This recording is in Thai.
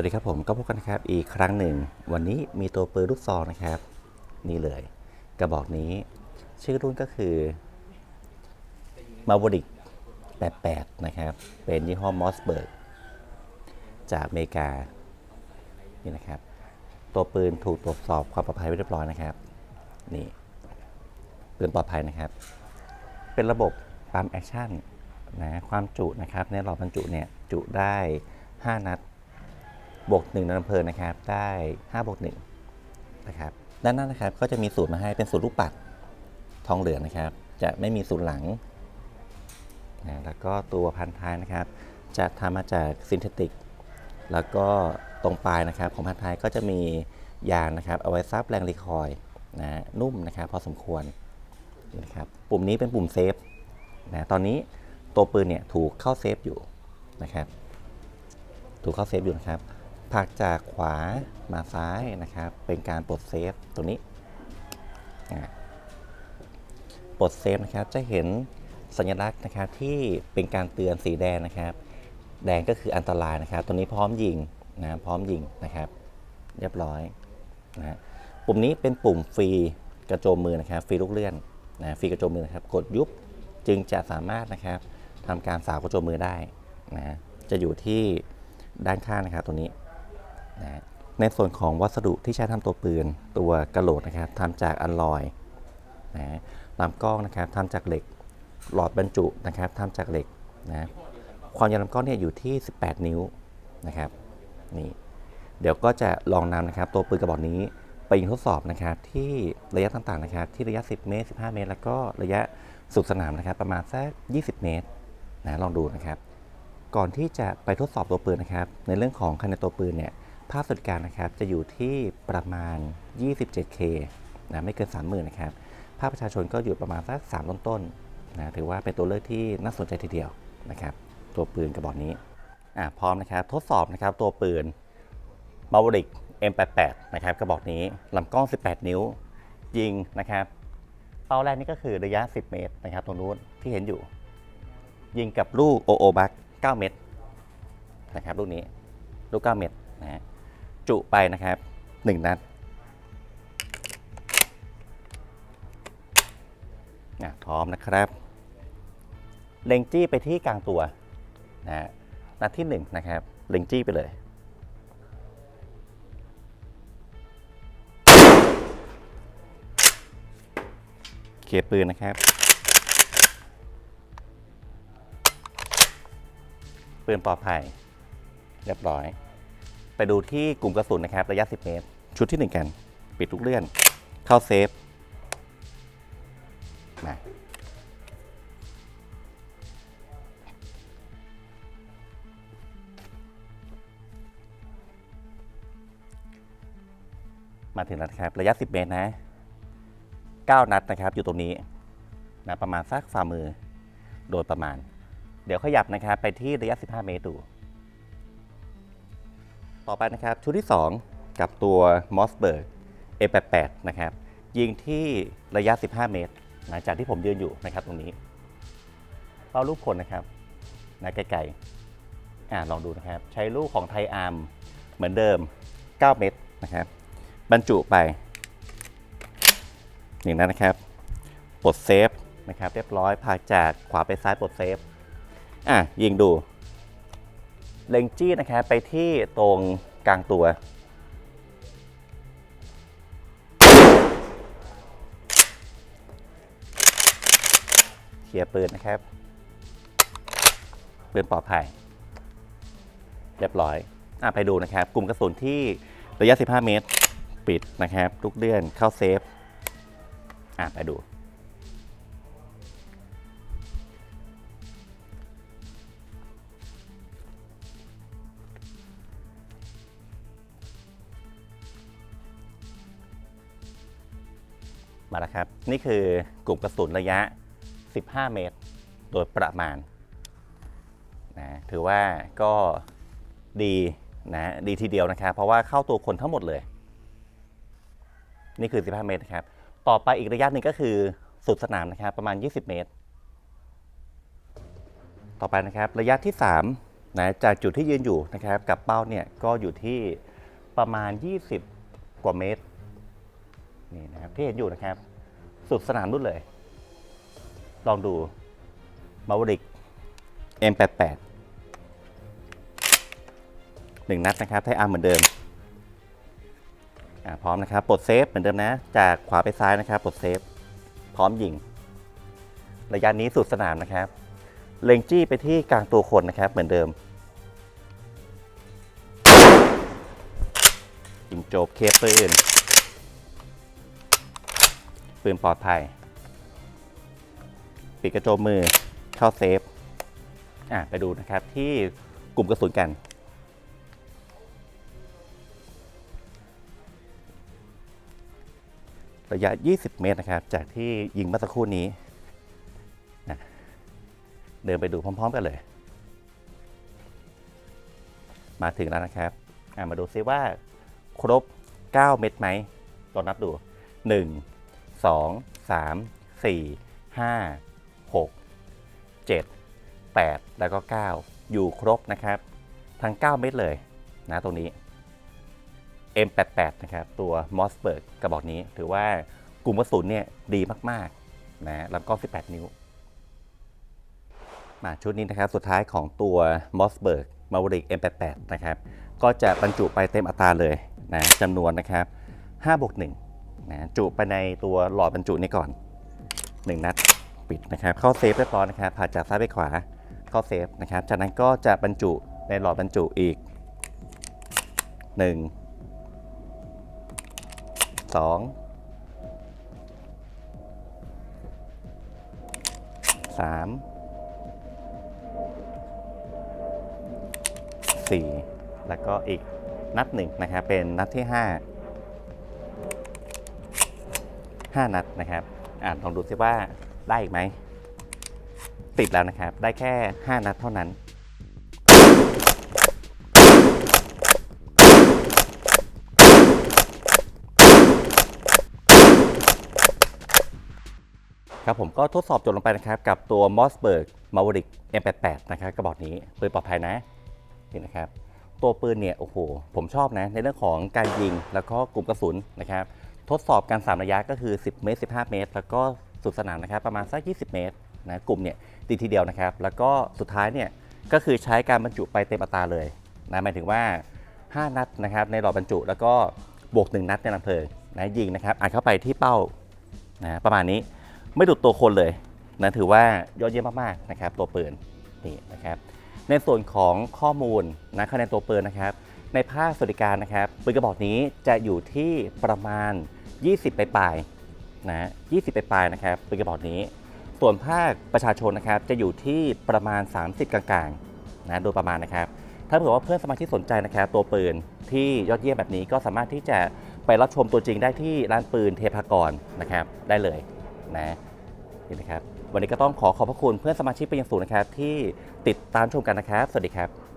วัสดีครับผมก็พบกันครับอีกครั้งหนึ่ง วันนี้มีตัวปืนลูกซองนะครับ นี่เลย กระบอกนี้ชื่อรุ่นก็คือมา v ว r i c 88 นะครับ เป็นยี่ห้อมอสเบิร์กจากอเมริกา นี่นะครับ ตัวปืนถูกตรวจสอบความปลอดภัยไว้เรียบร้อยนะครับ นี่ ปืนปลอดภัยนะครับ เป็นระบบปั๊มแอคชั่นนะความจุนะครับในหลอดบรรจุเนี่ยจุได้ 5 นัด บวก1นัดอำเภอนะครับ ได้5บวก1นะครับ ด้านหน้านะครับก็จะมีสูตรมาให้เป็นสูตรลูกปัดทองเหลืองนะครับ จะไม่มีสูตรหลังนะแล้วก็ตัวพันท้ายนะครับ จะทำมาจากซินเทติก แล้วก็ตรงปลายนะครับของพันท้ายก็จะมียางนะครับ เอาไว้ซับแรงรีคอยล์นะนุ่มนะครับ พอสมควรนะครับปุ่มนี้เป็นปุ่มเซฟนะตอนนี้ตัวปืนเนี่ยถูกเข้าเซฟอยู่นะครับ ถูกเข้าเซฟอยู่นะครับ ผักจากขวามาซ้ายนะครับ เป็นการปลดเซฟตรงนี้ปลดเซฟนะครับจะเห็นสัญลักษณ์นะครับที่เป็นการเตือนสีแดงนะครับ แดงก็คืออันตรายนะครับ ตัวนี้พร้อมยิงนะพร้อมยิงนะครับ เรียบร้อยนะปุ่มนี้เป็นปุ่มฟรีกระโจมมือนะครับฟรีลูกเลื่อนนะฟรีกระโจมมือนะครับ กดยุบจึงจะสามารถนะครับทำการสาวกระโจมมือได้นะจะอยู่ที่ด้านข้างนะครับตัวนี้ นะในส่วนของวัสดุที่ใช้ทำตัวปืนตัวกระโหลกนะครับทำจากอัลลอยนะลำกล้องนะครับทำจากเหล็กหลอดบรรจุนะครับทำจากเหล็กนะความยาวลำกล้องเนี่ยอยู่ที่ 18 นิ้วนะครับนี่เดี๋ยวก็จะลองนำนะครับตัวปืนกระบอกนี้ไปยิงทดสอบนะครับที่ระยะต่างๆนะครับที่ระยะ 10 เมตร 15 เมตร แล้วก็ระยะสุดสนามนะครับประมาณสัก 20 เมตรนะลองดูนะครับ ก่อนที่จะไปทดสอบตัวปืนนะครับ ในเรื่องของคะแนนตัวปืนเนี่ย ภาพสวัสดิการนะครับจะอยู่ที่ประมาณ 27K นะไม่เกิน 30,000นะครับ ภาคประชาชนก็อยู่ประมาณสัก3ต้นต้นนะถือว่าเป็นตัวเลือกที่น่าสนใจทีเดียวนะครับ ตัวปืนกระบอกนี้อ่พร้อมนะครับทดสอบนะครับตัวปืน b a v a r i c M88 นะครับกระบอกนี้ลำกล้อง 18 นิ้ว ยิงนะครับ เป้าแรกนี่ก็คือระยะ 10 เมตรนะครับตรงนู้นที่เห็นอยู่ ยิงกับลูกโอโอบัก9เม็ดนะครับลูกนี้ลูก 9 เม็ดนะฮะ จุไปนะครับ 1 นัดอะพร้อมนะครับ เล็งจี้ไปที่กลางตัวนะฮะนัดที่ 1 นะครับ เล็งจี้ไปเลยเคลียปืนนะครับ ปืนปลอดภัย เรียบร้อย ไปดูที่กลุ่มกระสุนนะครับระยะ 10 เมตร ชุดที่ 1 กัน ปิดทุกเลื่อน เข้าเซฟมามาถึงแล้วนะครับระยะ 10 เมตรนะ 9 นัดนะครับอยู่ตรงนี้นะประมาณสักฝ่ามือโดยประมาณ เดี๋ยวขยับนะครับไปที่ระยะ 15 เมตรดู ต่อไปนะครับชุดที่ 2 กับตัว Mossberg A88 นะครับยิงที่ระยะ 15 เมตรนะจากที่ผมยืนอยู่นะครับตรงนี้เป้าลูกคนนะครับนะไกลๆอ่าลองดูนะครับใช้ลูกของไทยอาร์มเหมือนเดิม 9 เมตรนะครับบรรจุไปอย่างนั้นนะครับปลดเซฟนะครับเรียบร้อยพาจากขวาไปซ้ายปลดเซฟอะยิงดู เล็งจี้นะครับไปที่ตรงกลางตัวเคลียปืนนะครับปืนปลอดภัย เรียบร้อยอะไปดูนะครับ กลุ่มกระสุนที่ระยะ 15 เมตร ปิดนะครับลูกเลื่อนเข้าเซฟอะไปดู มาแล้วครับ นี่คือกลุ่มกระสุนระยะ 15 เมตร โดยประมาณนะถือว่าก็ดีนะดีทีเดียวนะครับ เพราะว่าเข้าตัวคนทั้งหมดเลย นี่คือ 15 เมตรนะครับ ต่อไปอีกระยะหนึ่งก็คือสุดสนามนะครับ ประมาณ 20 เมตร ต่อไปนะครับระยะที่3นะจากจุดที่ยืนอยู่นะครับ กับเป้าเนี่ยก็อยู่ที่ประมาณ 20 กว่าเมตร นี่นะครับที่เห็นอยู่นะครับ สุดสนามนู่นเลย ลองดูมาวริก M88 หนึ่งนัดนะครับไทยอาร์มเหมือนเดิมพร้อมนะครับปลดเซฟเหมือนเดิมนะ จากขวาไปซ้ายนะครับปลดเซฟ พร้อมยิง ระยะนี้สุดสนามนะครับ เล็งจี้ไปที่กลางตัวคนนะครับ เหมือนเดิมยิงโจบเคปืน ปืนปลอดภัย ปิดกระโจมมือเข้าเซฟอะไปดูนะครับที่กลุ่มกระสุนกันระยะ 20 เมตรนะครับ จากที่ยิงเมื่อสักครู่นี้นะเดินไปดูพร้อม ๆ กันเลย มาถึงแล้วนะครับ มาดูซิว่าครบ 9 เม็ดไหมลองนับดู 1 2 3 4 5 6 7 8 แล้วก็ 9 อยู่ครบนะครับ ทั้ง 9 เม็ดเลยนะตรงนี้ M88 นะครับ ตัว Mossberg กระบอกนี้ ถือว่ากลุ่มกระสุนเนี่ยดีมากๆนะลำกล้อง 18 นิ้ว มาชุดนี้นะครับ สุดท้ายของตัว Mossberg Maverick M88 นะครับ ก็จะบรรจุไปเต็มอัตราเลยนะจำนวนนะครับ5บวก1 นะจุไปในตัวหลอดบรรจุนี้ก่อน 1 นัดปิดนะครับ เข้าเซฟเรียบร้อยนะครับผ่านจากซ้ายไปขวาเข้าเซฟนะครับ จากนั้นก็จะบรรจุในหลอดบรรจุอีก1สองสามสี่แล้วก็อีกนัดหนึ่งนะครับ เป็นนัดที่ห้าห้านัดนะครับอ่าลองดูซิว่าได้อีกไหม ติดแล้วนะครับ ได้แค่ 5 นัดเท่านั้นครับผมก็ทดสอบจบลงไปนะครับ กับตัว Mossberg Maverick M88 นะครับกระบอกนี้ปืนปลอดภัยนะนี่นะครับ ตัวปืนเนี่ย โอ้โห ผมชอบนะ ในเรื่องของการยิงแล้วก็กลุ่มกระสุนนะครับ ทดสอบกัน3ระยะก็คือ 10 เมตร 15 เมตร แล้วก็สุดสนามนะครับประมาณสัก 20 เมตรนะกลุ่มเนี่ยดีทีเดียวนะครับ แล้วก็สุดท้ายเนี่ยก็คือใช้การบรรจุไปเต็มอัตราเลยนะหมายถึงว่า 5 นัดนะครับในหลอดบรรจุ แล้วก็บวก 1 นัดในลำเพลิงนะยิงนะครับอัดเข้าไปที่เป้านะประมาณนี้ไม่ดุดตัวคนเลยนะถือว่ายอดเยี่ยมมากๆนะครับตัวปืนนี่นะครับในส่วนของข้อมูลนะคะแนนตัวปืนนะครับ ในภาคสวัสดิการนะครับปืนกระบอกนี้จะอยู่ที่ประมาณ 20ปปลายนะ20ปปลายนะครับปืนกระบอกนี้ ส่วนภาคประชาชนนะครับจะอยู่ที่ประมาณ 30 กลางๆนะโดยประมาณนะครับ ถ้าเผื่อว่าเพื่อนสมาชิกสนใจนะครับ ตัวปืนที่ยอดเยี่ยมแบบนี้ก็สามารถที่จะไปรับชมตัวจริงได้ที่ร้านปืนเทพากรนะครับได้เลยนะนี่นะครับวันนี้ก็ต้องขอขอบพระคุณเพื่อนสมาชิกเป็นอย่างสูงนะครับ ที่ติดตามชมกันนะครับ สวัสดีครับ